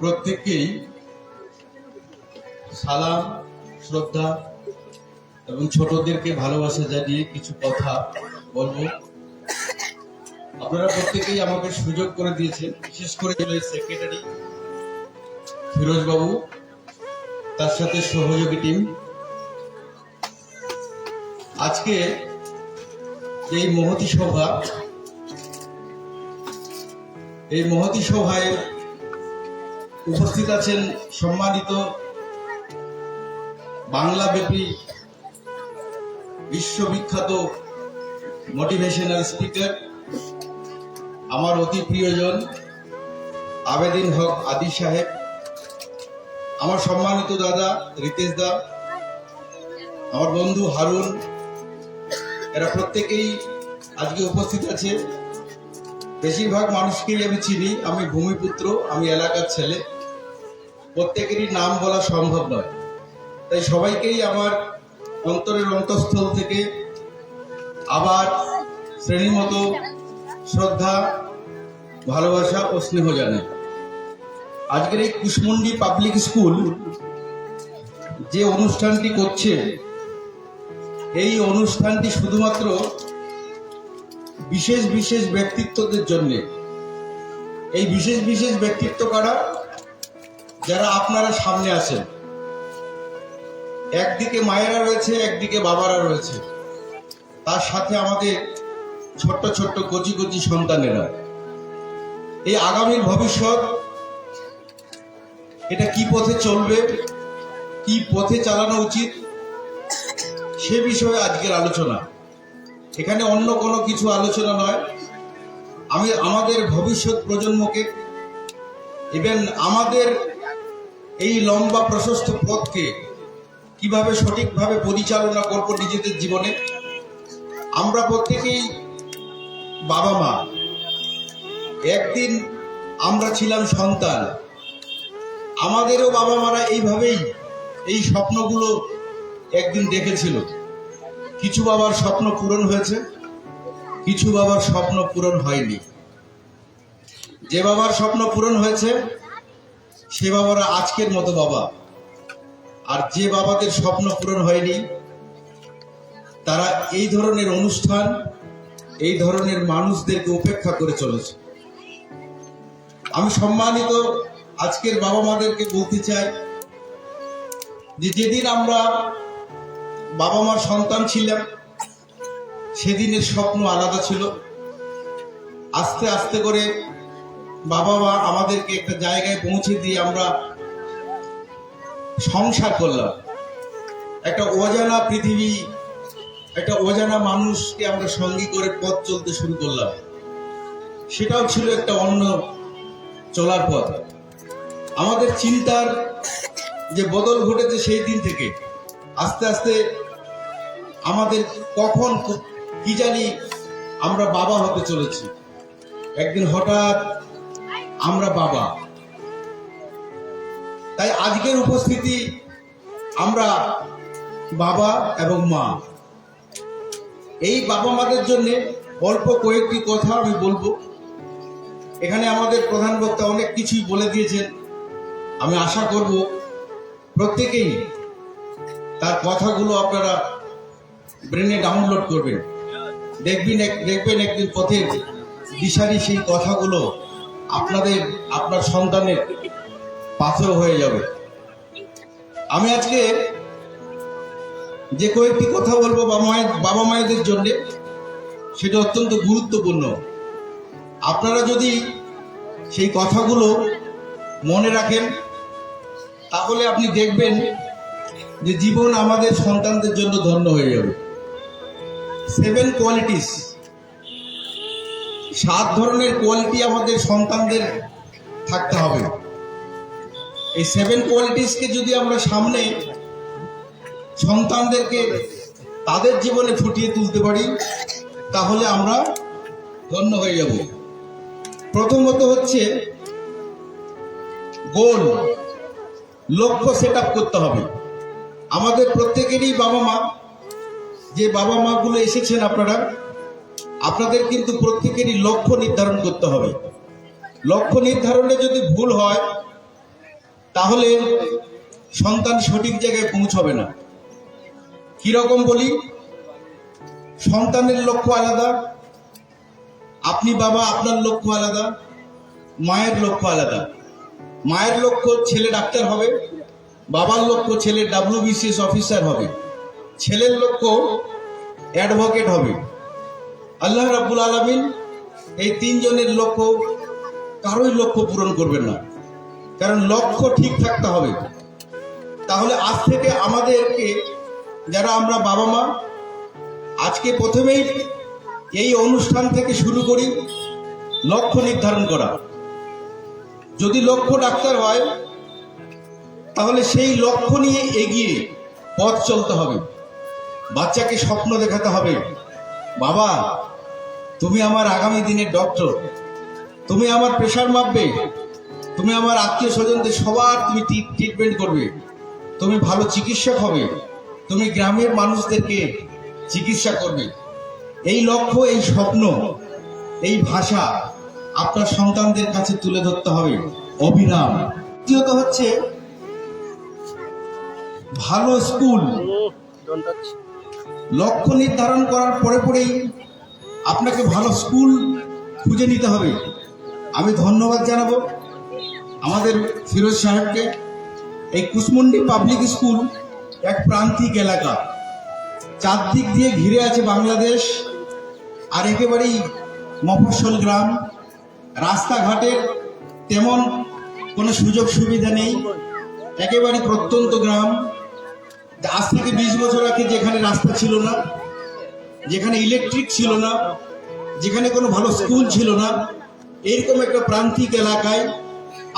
প্রত্যেককেই সালাম, শ্রদ্ধা এবং ছোটদেরকে ভালোবাসা জানিয়ে কিছু কথা বলব। আপনারা প্রত্যেকেই আমাকে সুযোগ করে দিয়েছেন, বিশেষ করে সেক্রেটারি ফিরোজ বাবু, তার সাথে সহযোগী টিম আজকে এই মহতি সভা, এই মহতি সভায় উপস্থিত আছেন সম্মানিত বাংলাব্যাপী বিশ্ববিখ্যাত মোটিভেশনাল স্পিকার আমার অতি প্রিয়জন আবেদিন হক আদি সাহেব, আমার সম্মানিত দাদা রিতেশ দা, আমার বন্ধু হারুন, এরা প্রত্যেকেই আজকে উপস্থিত আছে। বেশিরভাগ মানুষকেই আমি চিনি, আমি ভূমিপুত্র, আমি এলাকার ছেলে। প্রত্যেকেরই নাম বলা সম্ভব নয়। তাই সবাইকেই আমার অন্তরের অন্তঃস্থল থেকে আবার শ্রেণির মতো শ্রদ্ধা, ভালোবাসা ও স্নেহ জানাই। আজকের এই কুশমন্ডি পাবলিক স্কুল যে অনুষ্ঠানটি করছে, এই অনুষ্ঠানটি শুধুমাত্র বিশেষ বিশেষ ব্যক্তিত্বদের জন্যে। এই বিশেষ বিশেষ ব্যক্তিত্ব কারা? যারা আপনারা সামনে আছেন, একদিকে মায়েরা রয়েছে, একদিকে বাবারা রয়েছে। তার সাথে আমাদের ছোট্ট ছোট্ট কচি কচি সন্তানেরা। এই আগামীর ভবিষ্যৎ, এটা কি পথে চলবে, কি পথে চালানো উচিত, সে বিষয়ে আজকের আলোচনা। এখানে অন্য কোনো কিছু আলোচনা নয়। আমি আমাদের ভবিষ্যৎ প্রজন্মকে ইভেন আমাদের এই লম্বা প্রশস্ত পথকে কীভাবে সঠিকভাবে পরিচালনা করব নিজেদের জীবনে? আমরা প্রত্যেকেই বাবা মা। একদিন আমরা ছিলাম সন্তান। আমাদেরও বাবা মারা এইভাবেই এই স্বপ্নগুলো একদিন দেখেছিল। কিছু বাবার স্বপ্ন পূরণ হয়েছে, কিছু বাবার স্বপ্ন পূরণ হয়নি। যে বাবার স্বপ্ন পূরণ হয়েছে সে বাবারা আজকের মতো বাবা। আর যে বাবাদের স্বপ্ন পূরণ হয়নি, তারা এই ধরনের অনুষ্ঠান, এই ধরনের মানুষদেরকে উপেক্ষা করে চলেছে। আমি সম্মানিত আজকের বাবা মাদেরকে বলতে চাই যে যেদিন আমরা বাবা মার সন্তান ছিলাম, সেদিনের স্বপ্ন আলাদা ছিল। আস্তে আস্তে করে বাবা মা আমাদেরকে একটা জায়গায় পৌঁছে দিয়ে আমরা সংসার করলাম। একটা অজানা পৃথিবী, একটা অজানা মানুষকে আমরা সঙ্গী করে পথ চলতে শুরু করলাম। সেটাও ছিল একটা অন্য চলার পথ। আমাদের চিন্তার যে বদল ঘটেছে সেই দিন থেকে, আস্তে আস্তে আমাদের কখন কি জানি আমরা বাবা হতে চলেছি। একদিন হঠাৎ আমরা বাবা। তাই আজকের উপস্থিতি আমরা বাবা এবং মা। এই বাবা মাদের জন্য অল্প কয়েকটি কথা আমি বলব। এখানে আমাদের প্রধান বক্তা অনেক কিছুই বলে দিয়েছেন। আমি আশা করব প্রত্যেকেই তার কথাগুলো আপনারা ব্রেনে ডাউনলোড করবেন। দেখবেন দেখবেন একদিন পথের দিশারি সেই কথাগুলো আপনাদের, আপনার সন্তানের পাথর হয়ে যাবে। আমি আজকে যে কয়েকটি কথা বলব বাবা মায়ের, বাবা মায়েদের জন্য, সেটা অত্যন্ত গুরুত্বপূর্ণ। আপনারা যদি সেই কথাগুলো মনে রাখেন, তাহলে আপনি দেখবেন যে জীবন আমাদের সন্তানদের জন্য ধন্য হয়ে যাবে। সেভেন কোয়ালিটিস সাত ধরনের কোয়ালিটি আমাদের সন্তানদের থাকতে হবে। এই সেভেন কোয়ালিটিসকে যদি আমরা সামনে সন্তানদেরকে তাদের জীবনে ফুটিয়ে তুলতে পারি, তাহলে আমরা ধন্য হয়ে যাব। প্রথমত হচ্ছে গোল লক্ষ্য সেট করতে হবে। আমাদের প্রত্যেকেরই বাবা মা, যে বাবা মাগুলো এসেছেন আপনারা আপনাদের কিন্তু প্রত্যেকেরই লক্ষ্য নির্ধারণ করতে হবে। লক্ষ্য নির্ধারণে যদি ভুল হয়, তাহলে সন্তান সঠিক জায়গায় পৌঁছবে না। কীরকম বলি? সন্তানের লক্ষ্য আলাদা, আপনি বাবা, আপনার লক্ষ্য আলাদা, মায়ের লক্ষ্য আলাদা। মায়ের লক্ষ্য ছেলে ডাক্তার হবে, বাবার লক্ষ্য ছেলে ডাব্লিউবিসিএস অফিসার হবে। ছেলের লক্ষ্য অ্যাডভোকেট হবে। আল্লাহ রাব্বুল আলমিন এই তিনজনের লক্ষ্য কারোই লক্ষ্য পূরণ করবেন না। কারণ লক্ষ্য ঠিক থাকতে হবে। তাহলে আজ থেকে আমাদেরকে, যারা আমরা বাবা মা, আজকে প্রথমেই এই অনুষ্ঠান থেকে শুরু করি, লক্ষ্য নির্ধারণ করা। যদি লক্ষ্য ডাক্তার হয়, তাহলে সেই লক্ষ্য নিয়ে এগিয়ে পথ চলতে হবে। বাচ্চাকে স্বপ্ন দেখাতে হবে। বাবা তুমি আমার আগামী দিনের ডক্টর তুমি আমার প্রেশার মাপবে। তুমি আমার আত্মীয় স্বজনদের সবার তুমি ট্রিটমেন্ট করবে। তুমি ভালো চিকিৎসক হবে। তুমি গ্রামের মানুষদেরকে চিকিৎসা করবে। এই লক্ষ্য এই স্বপ্ন এই ভাষা আপনার সন্তানদের কাছে তুলে ধরতে হবে। অবিরাম। দ্বিতীয়ত হচ্ছে ভালো স্কুল লক্ষ্য নির্ধারণ করার পরে পরেই আপনাকে ভালো স্কুল খুঁজে নিতে হবে। আমি ধন্যবাদ জানাব আমাদের ফিরোজ সাহেবকে। এই কুসমুন্ডি পাবলিক স্কুল এক প্রান্তিক এলাকা। চারদিক দিয়ে ঘিরে আছে বাংলাদেশ আর একেবারেই মফস্বল গ্রাম। রাস্তাঘাটের তেমন কোনো সুযোগ সুবিধা নেই। একেবারে প্রত্যন্ত গ্রাম। আজ থেকে বিশ বছর আগে যেখানে রাস্তা ছিল না যেখানে ইলেকট্রিক ছিল না, যেখানে কোনো ভালো স্কুল ছিল না, এরকম একটা প্রান্তিক এলাকায়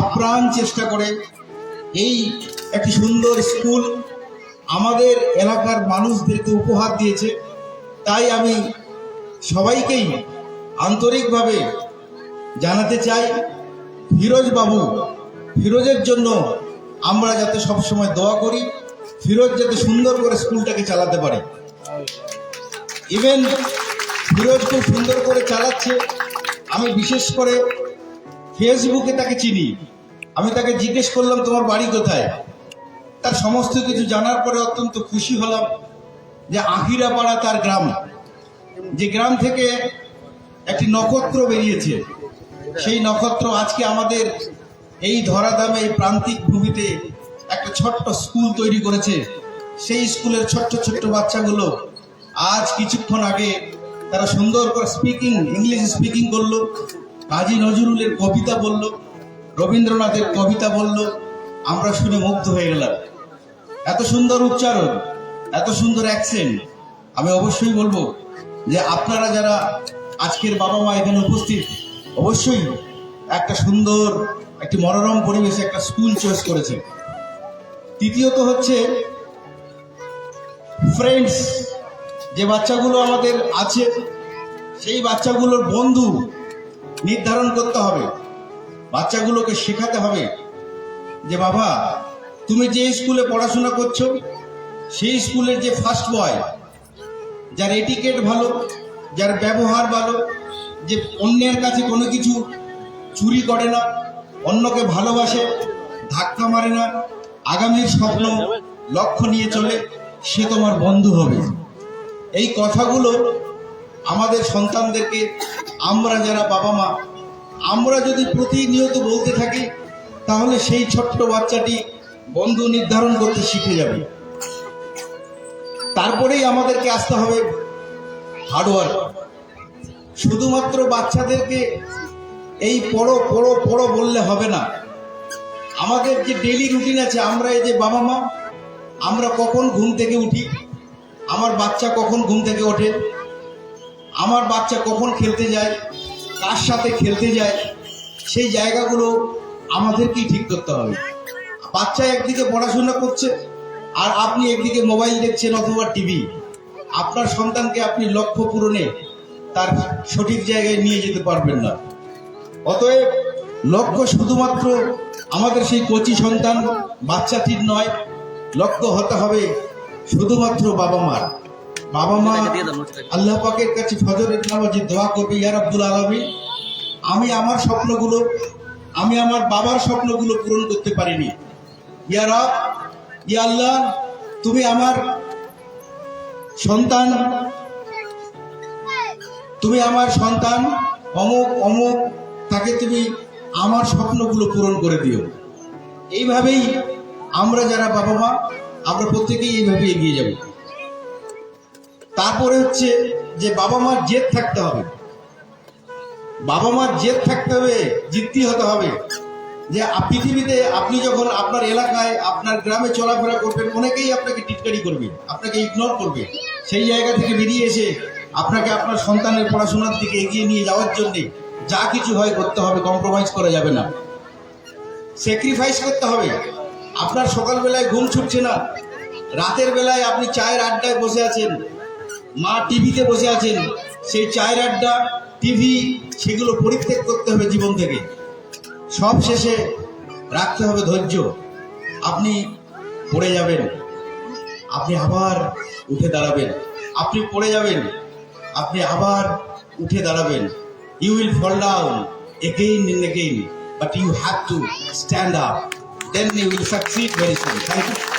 আপ্রাণ চেষ্টা করে এই একটি সুন্দর স্কুল আমাদের এলাকার মানুষদেরকে উপহার দিয়েছে। তাই আমি সবাইকেই আন্তরিকভাবে জানাতে চাই ফিরোজ বাবু ফিরোজের জন্য আমরা যাতে সবসময় দোয়া করি, ফিরোজ যাতে সুন্দর করে স্কুলটাকে চালাতে পারে। ইভেন ফিরোজ খুব সুন্দর করে চালাচ্ছে, আমি বিশেষ করে ফেসবুকে তাকে চিনি। আমি তাকে জিজ্ঞেস করলাম, তোমার বাড়ি কোথায়? তার সমস্ত কিছু জানার পরে অত্যন্ত খুশি হলাম যে আহিরাপাড়া তার গ্রাম। যে গ্রাম থেকে একটি নক্ষত্র বেরিয়েছে। সেই নক্ষত্র আজকে আমাদের এই ধরাধামে, এই প্রান্তিক ভূমিতে একটা ছোট্ট স্কুল তৈরি করেছে। সেই স্কুলের ছোট্ট ছোট্ট বাচ্চাগুলো আজ কিছুক্ষণ আগে তারা সুন্দর করে স্পিকিং ইংলিশ স্পিকিং করল। কাজী নজরুলের কবিতা বলল, রবীন্দ্রনাথের কবিতা বলল, আমরা শুনে মুগ্ধ হয়ে গেলাম। এত সুন্দর উচ্চারণ, এত সুন্দর অ্যাকসেন্ট আমি অবশ্যই বলব যে আপনারা যারা আজকের বাবা মা এখানে উপস্থিত, অবশ্যই একটা সুন্দর, একটি মনোরম পরিবেশে একটা স্কুল চয়েস করেছে তৃতীয়ত হচ্ছে ফ্রেন্ডস যে বাচ্চাগুলো আমাদের আছে, সেই বাচ্চাগুলোর বন্ধু নির্ধারণ করতে হবে। বাচ্চাগুলোকে শেখাতে হবে যে, বাবা, তুমি যে স্কুলে পড়াশোনা করছ, সেই স্কুলের যে ফার্স্ট বয় যার এটিকেট ভালো, যার ব্যবহার ভালো, যে অন্যের কাছে কোনো কিছু চুরি করে না, অন্যকে ভালোবাসে, ধাক্কা মারে না, আগামীর স্বপ্ন লক্ষ্য নিয়ে চলে, সে তোমার বন্ধু হবে। এই কথাগুলো আমাদের সন্তানদেরকে, আমরা যারা বাবা মা, আমরা যদি প্রতিনিয়ত বলতে থাকি, তাহলে সেই ছোট্ট বাচ্চাটি বন্ধু নির্ধারণ করতে শিখে যাবে। তারপরেই আমাদেরকে আসতে হবে হার্ডওয়ার্ক। শুধুমাত্র বাচ্চাদেরকে এই পড়ো পড়ো পড়ো বললে হবে না। আমাদের যে ডেলি রুটিন আছে, আমরা এই যে বাবা মা, আমরা কখন ঘুম থেকে উঠি আমার বাচ্চা কখন ঘুম থেকে ওঠে? আমার বাচ্চা কখন খেলতে যায়? কার সাথে খেলতে যায়? সেই জায়গাগুলো আমাদেরকেই ঠিক করতে হবে। বাচ্চা একদিকে পড়াশোনা করছে, আর আপনি একদিকে মোবাইল দেখছেন অথবা টিভি। আপনার সন্তানকে আপনি লক্ষ্য পূরণে তার সঠিক জায়গায় নিয়ে যেতে পারবেন না। অতএব লক্ষ্য শুধুমাত্র আমাদের সেই কচি সন্তান বাচ্চাটির নয়, লক্ষ্য হতে হবে শুধুমাত্র বাবা মার বাবা মা আল্লাহ পাকের কাছে ফজরের নামাজে দোয়া করবে ইয়া রাব্বুল আলামিন আমি আমার স্বপ্নগুলো আমি আমার বাবার স্বপ্নগুলো পূরণ করতে পারিনি। ইয়া রব ইয়া আল্লাহ তুমি আমার সন্তান তুমি আমার সন্তান অমুক অমুক তাকে তুমি আমার স্বপ্নগুলো পূরণ করে দিও। এইভাবেই আমরা যারা বাবা মা আমরা প্রত্যেকেই এইভাবে এগিয়ে যাব। তারপরে হচ্ছে যে বাবা মার জেদ থাকতে হবে। বাবা মার জেদ থাকতে হবে জিদ্দি হতে হবে। যে পৃথিবীতে আপনি যখন আপনার এলাকায়, আপনার গ্রামে চলাফেরা করবেন, অনেকেই আপনাকে টিটকারি করবে, আপনাকে ইগনোর করবে। সেই জায়গা থেকে বেরিয়ে এসে আপনাকে আপনার সন্তানের পড়াশোনার দিকে এগিয়ে নিয়ে যাওয়ার জন্য যা কিছু হয় করতে হবে কম্প্রোমাইজ করা যাবে না। স্যাক্রিফাইস করতে হবে। আপনার সকালবেলায় ঘুম ছুটছে না। রাতের বেলায় আপনি চায়ের আড্ডায় বসে আছেন। মা টিভিতে বসে আছেন। সেই চায়ের আড্ডা, টিভি সেগুলো পরিত্যাগ করতে হবে জীবন থেকে। সব শেষে রাখতে হবে ধৈর্য। আপনি পড়ে যাবেন। আপনি আবার উঠে দাঁড়াবেন। আপনি পড়ে যাবেন। আপনি আবার উঠে দাঁড়াবেন। You will fall down again and again but you have to stand up then we will succeed very soon. Thank you.